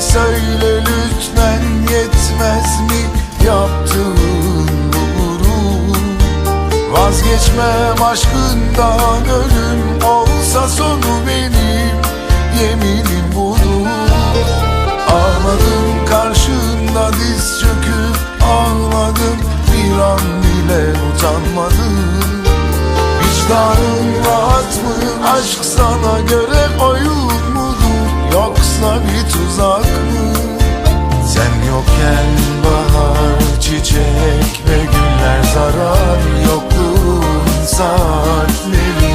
söyle lütfen yetmez mi yaptığın bu gurur? Vazgeçmem aşkından ölüm olsa sonu benim yeminim budur. Ağladım karşında diz çöküp ağladım bir an bile utanmadım. Vicdanın rahat mı? Aşk sana göre oyun. Yoksa bir tuzak mı? Sen yokken bahar, çiçek ve güller zarar Yokluğun saatleri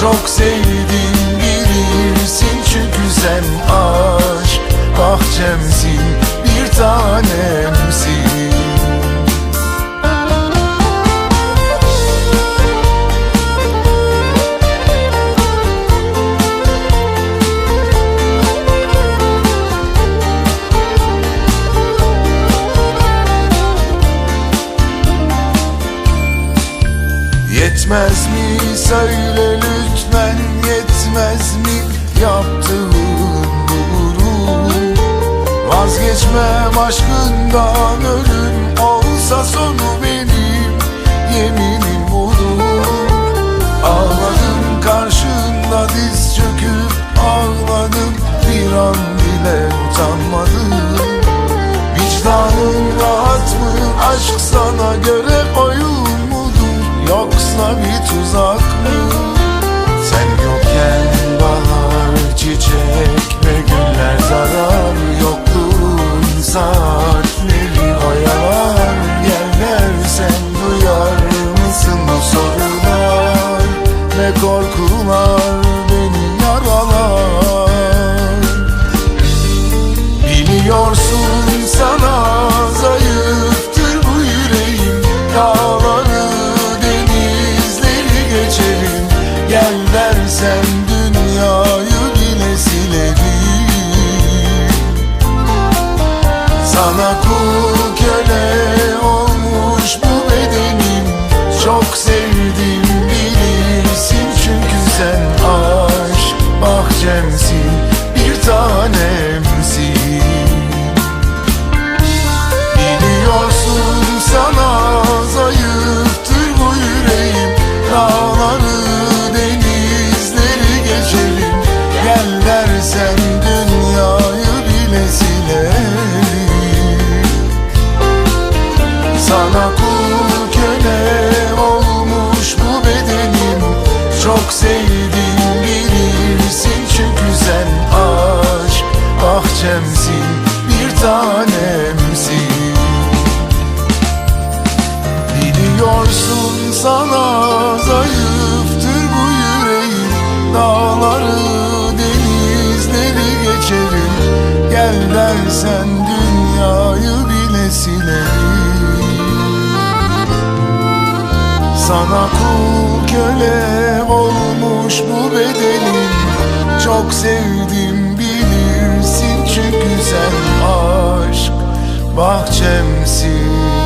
Çok sevdim Yetmez mi? Söyle lütfen yetmez mi? Yaptığın doğru. Vazgeçmem aşkından ölüm olsa sonu benim yeminim budur Ağladım karşında diz çöküp ağladım. Bir an bile utanmadım. Vicdanın rahat mı? Aşk yoksa bir tuzak mı? Sen yokken bahar çiçek ve güller zarar Yokluğun saatleri Sana kul köle olmuş bu bedenim. Çok sevdim bilirsin çünkü sen aşk bahçemsin Çok sevdim bilirsin çünkü sen aşk bahçemsin bir tanemsin. Biliyorsun sana zayıftır bu yüreğim Dağları denizleri geçerim. Gel dersen dünyayı bile silerim. Sana kul köle olmuş bu bedenim Çok sevdim bilirsin çünkü sen aşk bahçemsin